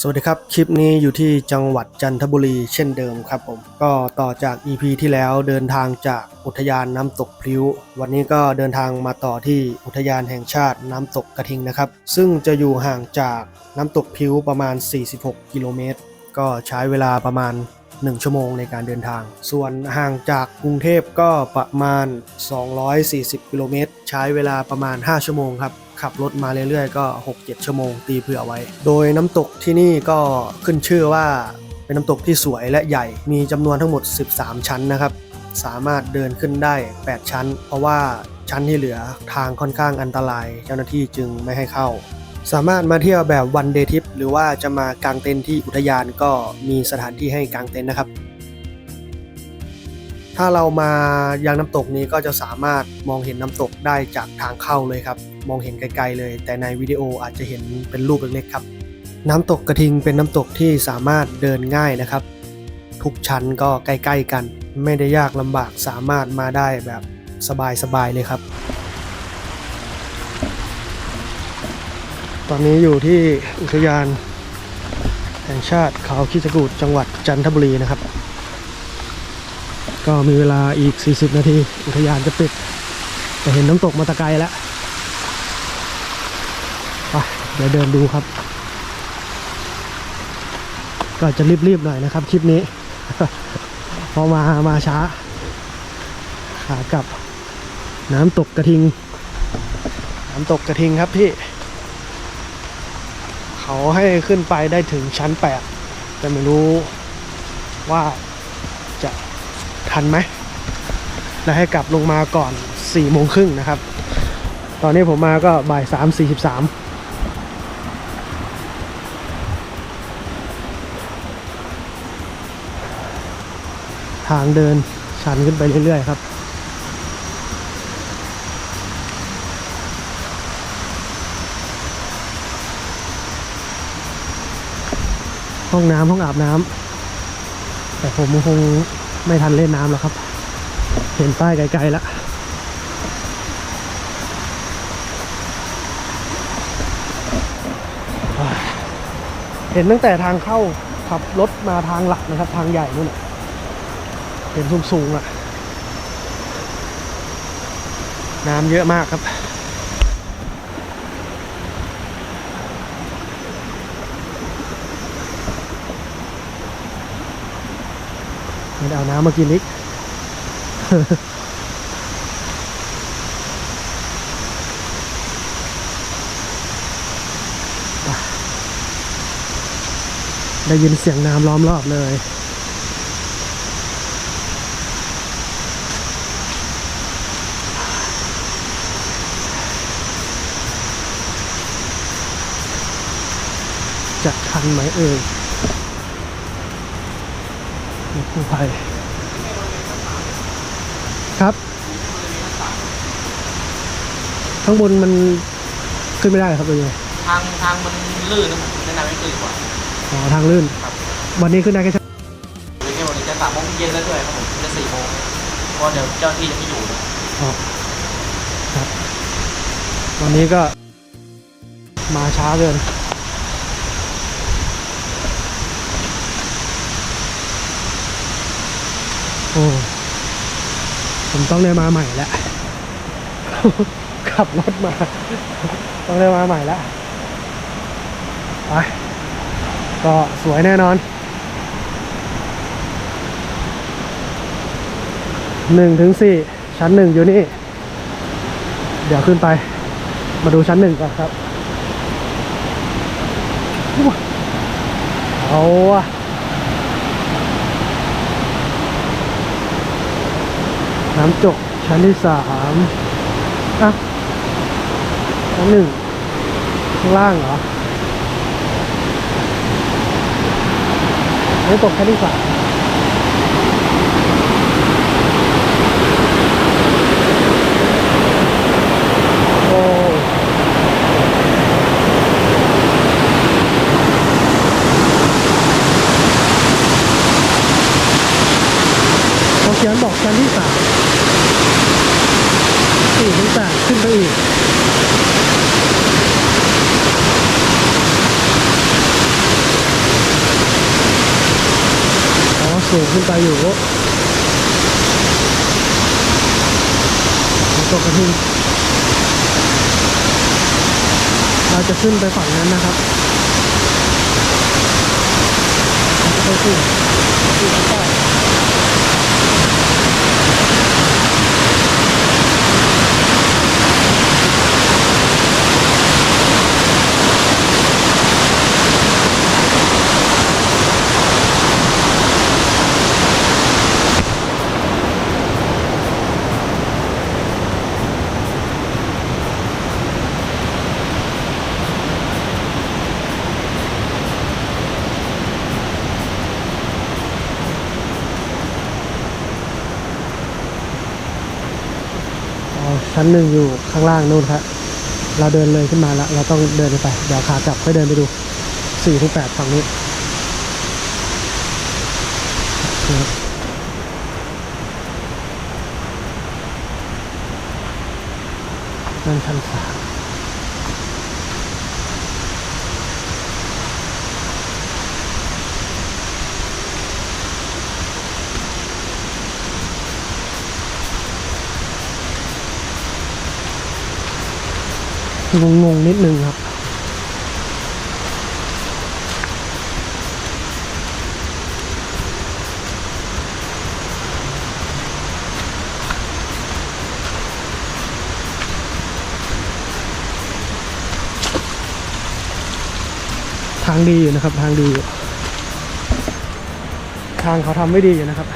สวัสดีครับ คลิปนี้อยู่ที่จังหวัดจันทบุรีเช่นเดิมครับผม ก็ต่อจาก EP ที่แล้วเดินทางจากอุทยานน้ำตกพลิ้ว วันนี้ก็เดินทางมาต่อที่อุทยานแห่งชาติน้ำตกกระทิงนะครับ ซึ่งจะอยู่ห่างจากน้ำตกพลิ้วประมาณ 46 กิโลเมตร ก็ใช้เวลาประมาณ 1 ชั่วโมงในการเดินทาง ส่วนห่างจากกรุงเทพก็ประมาณ 240 กิโลเมตร ใช้เวลาประมาณ 5 ชั่วโมงครับ ขับรถมาเรื่อยๆ ก็ 6-7 ชั่วโมงตีเผื่อไว้ โดยน้ำตกที่นี่ก็ขึ้นชื่อว่าเป็นน้ำตกที่สวยและใหญ่ มีจำนวนทั้งหมด 13 ชั้นนะครับ สามารถเดินขึ้นได้ 8 ชั้น เพราะว่าชั้นที่เหลือทางค่อนข้างอันตราย เจ้าหน้าที่จึงไม่ให้เข้า สามารถมาเที่ยวแบบวันเดย์ทิปหรือว่าจะมากางเต็นท์ที่อุทยานก็มีสถานที่ให้กางเต็นท์นะครับ ถ้าเรามายังน้ำตกนี้ก็จะสามารถมองเห็นน้ำตกได้จากทางเข้าเลยครับ มองเห็นไกลๆเลย แต่ในวิดีโออาจจะเห็นเป็นรูปเล็กๆครับ น้ำตกกระทิงเป็นน้ำตกที่สามารถเดินง่ายนะครับ ทุกชั้นก็ใกล้ๆกัน ไม่ได้ยากลำบากสามารถมาได้แบบสบายๆเลยครับ ตอนนี้อยู่ที่อุทยานแห่งชาติเขาคิดจกูดจังหวัดจันทบุรีนะครับ ก็มีเวลาอีก 40 นาที อุทยานจะปิดจะเห็นน้ำตกมาตะไกลแล้วไปเดี๋ยวเดินดูครับ ก็จะรีบๆหน่อยนะครับ คลิปนี้ พอมามาช้าขากลับน้ำตกกระทิง น้ำตกกระทิงครับพี่ เขาให้ขึ้นไปได้ถึงชั้น 8 แต่ไม่รู้ว่า ทันไหมและให้กลับลงมาก่อน4โมงครึ่งนะครับ ตอนนี้ผมมาก็บ่าย3 43ทางเดินชันขึ้นไปเรื่อยๆครับห้องน้ำห้องอาบน้ำแต่ผมคง ไม่ทันเล่นน้ำแล้วครับ เห็นป้ายไกลๆแล้วเห็นตั้งแต่ทางเข้าขับรถมาทางหลักนะครับ ทางใหญ่นู่นน่ะเห็นสูงๆอะ น้ำเยอะมากครับ ม่เอาน้ำมากินอีกได้ยินเสียงน้ำล้อมรอบเลยจะทันไหมเอ่ย กู้ภัยครับ ข้างบนมันขึ้นไม่ได้เหรอครับเป็นไงทางทางมันลื่นนะผมแนะนำให้ตื่นก่อนอ๋อทางลื่น ครับวันนี้ขึ้นได้แค่ชั่วหรือแค่วันนี้จะสามโมงเย็นแล้วด้วยครับผมจะสี่โมงเพราะเดี๋ยวเจ้าหน้าที่จะไม่อยู่นะอ๋อครับ วันนี้ก็มาช้าเกิน อ้ผมต้องได้มาใหม่แล้วขับรถมา ต้องได้มาใหม่แล้วไปก็สวยแน่นอนหนึ่งถึงสี่ชั้นหนึ่งอยู่นี่ เดี๋ยวขึ้นไป มาดูชั้นหนึ่งก่อนครับเอาอะ น้ำจกชั้นที่สามอะชั้นหนึ่งข้างล่างเหรอน้ำตกชั้นที่สามโอ้เขาเขียนบอกชั้นที่สาม สูงต่างๆขึ้นไปอีกอ๋อสูงขึ้นไปอยู่ตกกระทิงเราจะขึ้นไปฝั่งนั้นนะครับจะไปขึ้นขึ้นไป หนึ่งอยู่ข้างล่างนู่นครับเราเดินเลยขึ้นมาแล้วเราต้องเดินไปเดี๋ยวขากลับค่อยเดินไปดูสี่ถึงแปดฝั่งนี้นั่นชั้นสาม งงๆนิดนึงครับ ทางดีอยู่นะครับ ทางดีอยู่ทางเขาทำไม่ดีอยู่นะครับ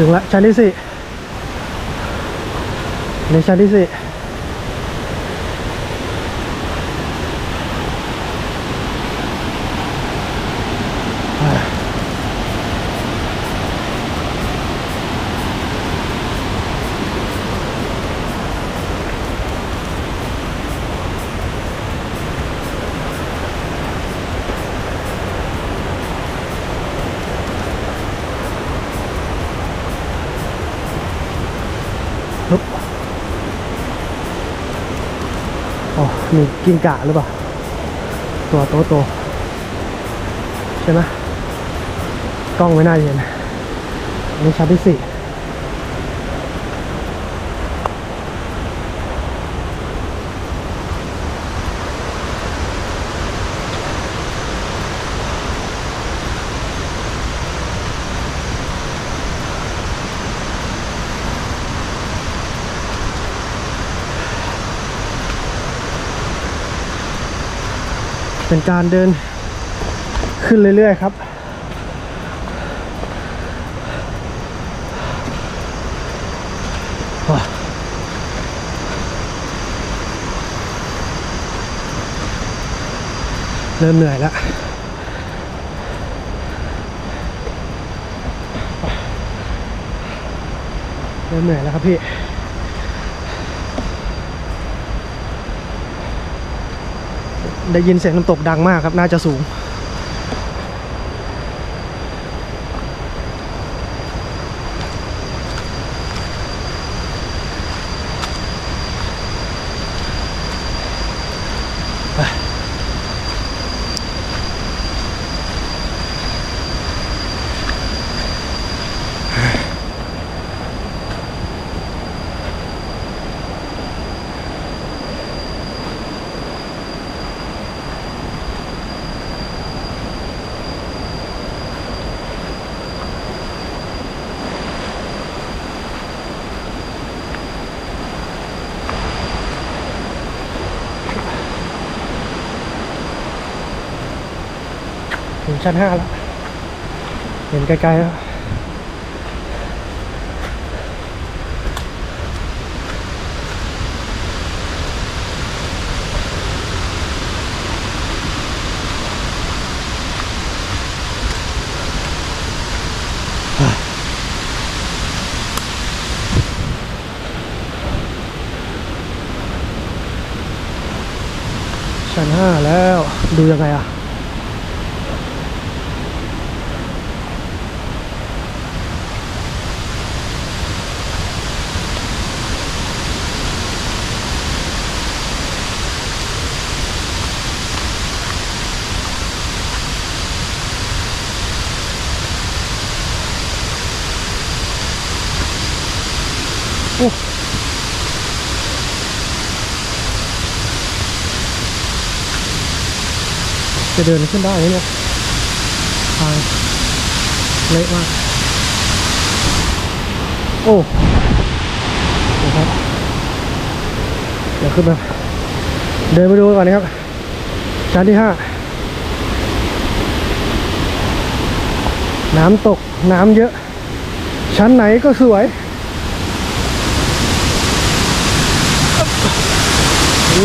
ถึงละชั้นที่สี่ในชั้นที่สี่ มีกิ้งก่าหรือเปล่า ตัวโตโตๆใช่ไหมกล้องไม่น่าเห็นอันนี้ชั้นที่สี่ เป็นการเดินขึ้นเรื่อยๆครับ เริ่มเหนื่อยแล้วเริ่มเหนื่อยแล้วครับพี่ ได้ยินเสียงน้ำตกดังมากครับ น่าจะสูง ชั้นห้าแล้ว เห็นไกลๆแล้วชั้นห้าแล้วดูยังไงอ่ะ โอ้จะเดินขึ้นได้ไหมเนี่ยทางเละมาก โอ้นะครับ เดี๋ยวขึ้นมา เดินไปดูก่อนนะครับ ชั้นที่ห้า น้ำตกน้ำเยอะ ชั้นไหนก็สวย จ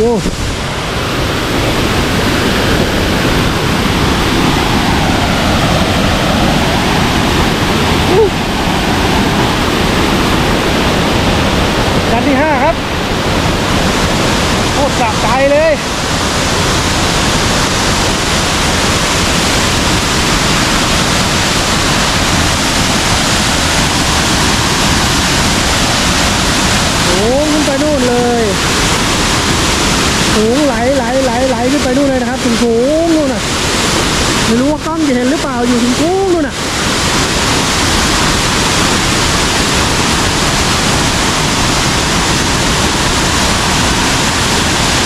ันที่ห้าครับ โคตรสะใจเลย โอ้ขึ้นไปนู่นเลย สูงไหลไหลไหลไหลขึ้นไปนู่นเลยนะครับถึงสูงนู่นน่ะไม่รู้ว่ากล้องจะเห็นหรือเปล่าอยู่ถึงสูงนู่นน่ะ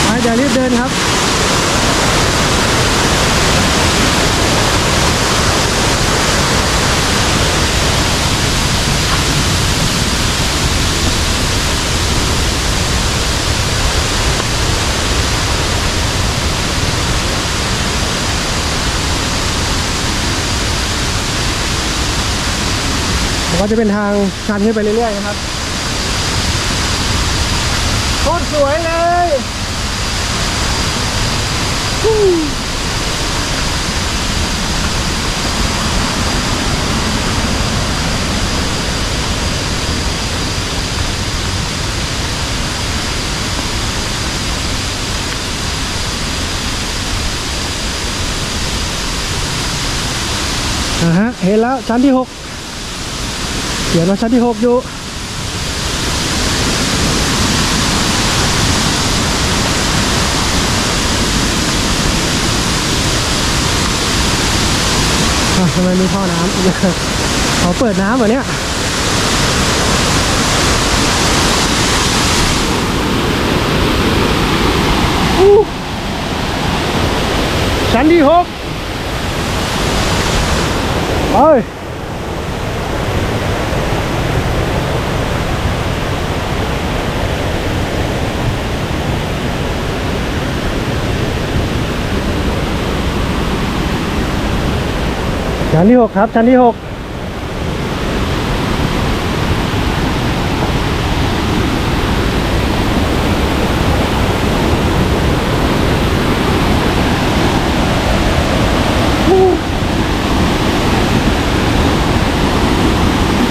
ไปเดี๋ยวรีบเดินครับ ผมว่าจะเป็นทางชันขึ้นไปเรื่อยๆนะครับโคตรสวยเลยฮู้นะฮะเห็นแล้วชั้นที่หก เขียนว่าชั้นที่หกอยู่ทำไมมีท่อน้ำเขาเปิดน้ำเหรอเนี่ยอู้ชั้นที่หกเอ้ ชั้นที่หกครับ ชั้นที่หก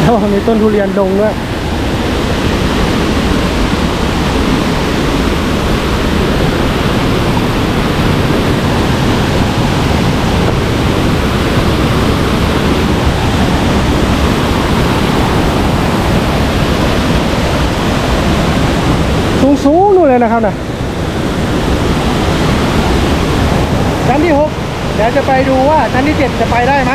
แล้วมีต้นทุเรียนดงด้วย สูงสูงๆนู่น เลยนะครับนะชั้นที่หกเดี๋ยวจะไปดูว่าชั้นที่เจ็ดจะไปได้ไหม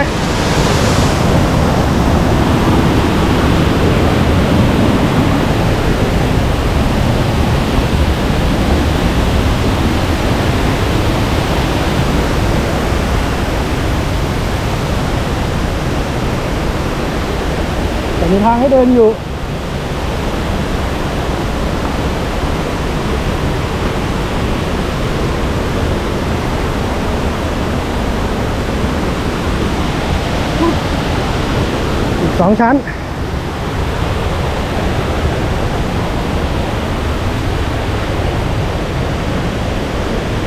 แต่มีทางให้เดินอยู่ สองชั้น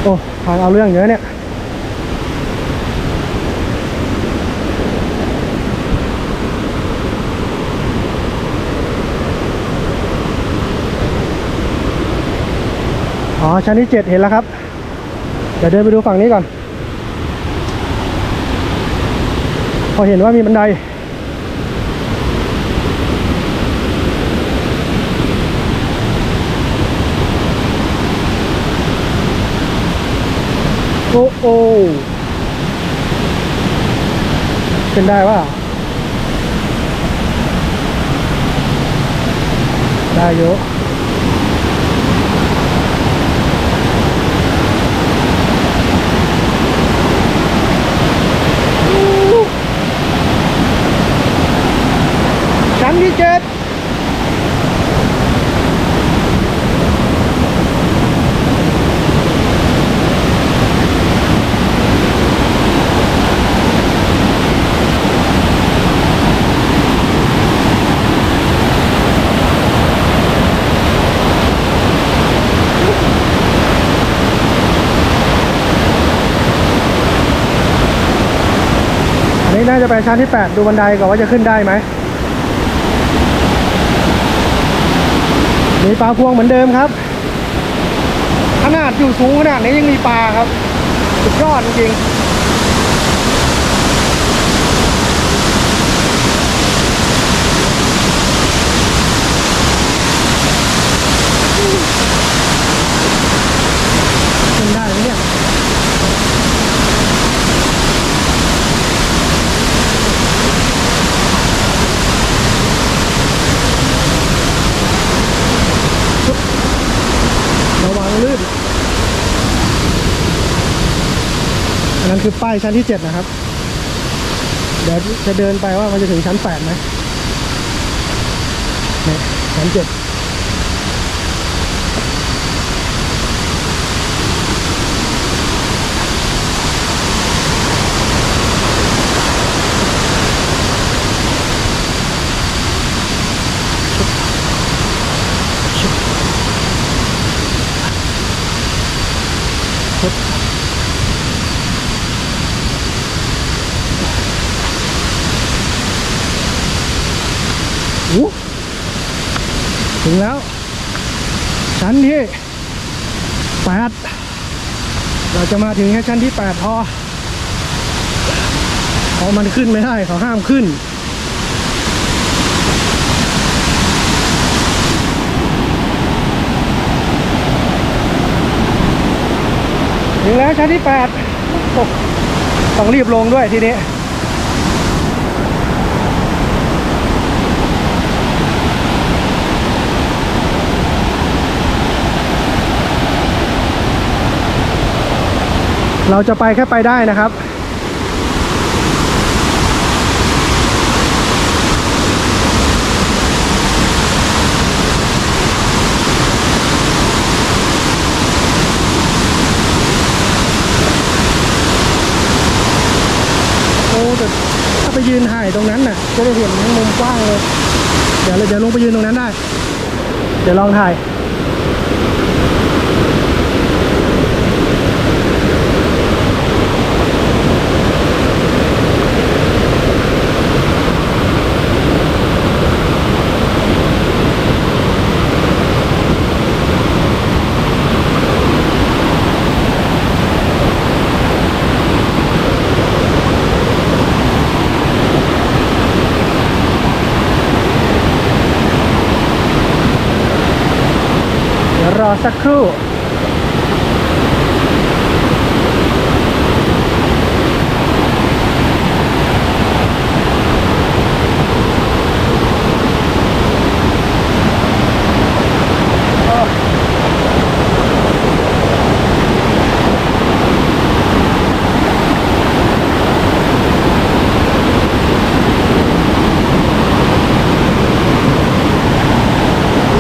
โอ้ทางเอาเรื่องเยอะเนี่ยอ๋อ ชั้นที่เจ็ดเห็นแล้วครับ เดี๋ยวเดินไปดูฝั่งนี้ก่อน พอเห็นว่ามีบันได อ้โอ้เป็นได้ว่าได้เยอะ จะไปชั้นที่ 8 ดูบันไดก่อนว่าจะขึ้นได้ไหมมีปลาพวงเหมือนเดิมครับ ขนาดอยู่สูงขนาดนี้ยังมีปลาครับ สุดยอดจริงๆขึ้นได้ไหมเนี่ย ระวัง ลื่น อันนั้นคือป้ายชั้นที่เจ็ดนะครับ เดี๋ยวจะเดินไปว่ามันจะถึงชั้นแปดไหมเนี่ยชั้น 7 อู้ ถึงแล้ว ชั้นที่แปดเราจะมาถึงแค่ชั้นที่แปดพอเพราะมันขึ้นไม่ได้เขาห้ามขึ้นถึงแล้วชั้นที่แปดต้องรีบลงด้วยทีนี้ เราจะไปแค่ไปได้นะครับ โอ้แต่ถ้าไปยืนถ่ายตรงนั้นน่ะ จะได้เห็นมุมกว้างเลย เดี๋ยวเราเดี๋ยวลงไปยืนตรงนั้นได้ เดี๋ยวลองถ่าย รอสักครู่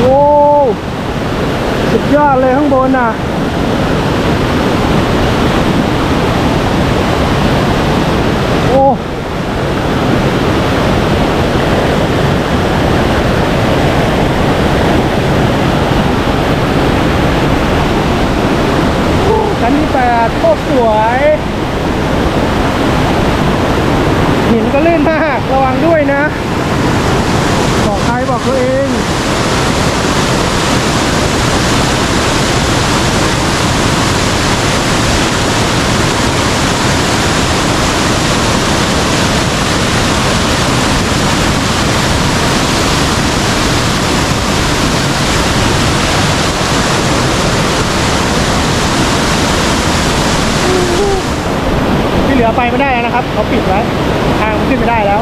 โว้วสุดยอดเลยข้างบนอะ โอ้ชั้นที่แปดโคตรสวย หิน ก็ลื่นมาก ระวังด้วยนะ บอกใครบอกตัวเอง รือไปไม่ได้แล้วนะครับเขาปิดไว้ทางมันขึ้นไม่ได้แล้ว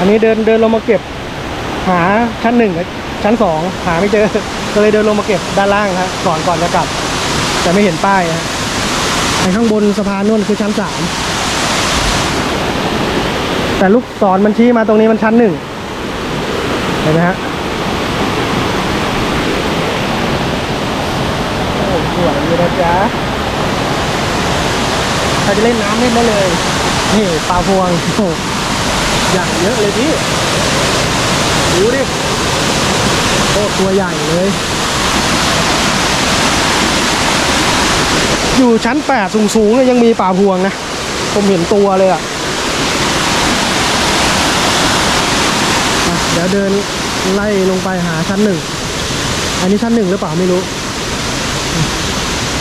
อั นี้เดินเดินลงมาเก็บ หาชั้นหนึ่งชั้นสองหาไม่เจอ ก็เลยเดินลงมาเก็บด้านล่างครับก่อนก่อนจะกลับ แต่ไม่เห็นป้ายฮะไอ้ข้างบนสะพานนู่นคือชั้นสามแต่ลูกศรมันชี้มาตรงนี้มันชั้นหนึ่งเห็นไหมฮะโอ้สวยเลยนะจ๊ะใครจะเล่นน้ำเล่นได้เลย นี่ปลาพวงโอ้โหอย่างเยอะเลยพี่ ดูดิโอ้ตัวใหญ่เลย อยู่ชั้นแปดสูงๆเนี่ยยังมีป่าพวงนะ ผมเห็นตัวเลยอะอะ เดี๋ยวเดินไล่ลงไปหาชั้นหนึ่ง อันนี้ชั้นหนึ่งหรือเปล่าไม่รู้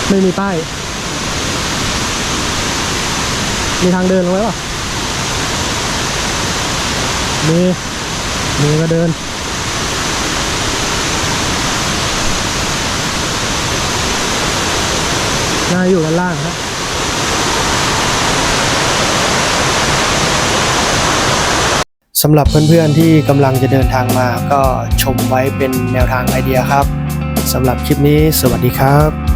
ไม่มีป้าย มีทางเดินลงไหมป่ะ มีมีก็เดิน น่าอยู่กันล่างครับสำหรับเพื่อนๆที่กำลังจะเดินทางมาก็ชมไว้เป็นแนวทางไอเดียครับสำหรับคลิปนี้สวัสดีครับ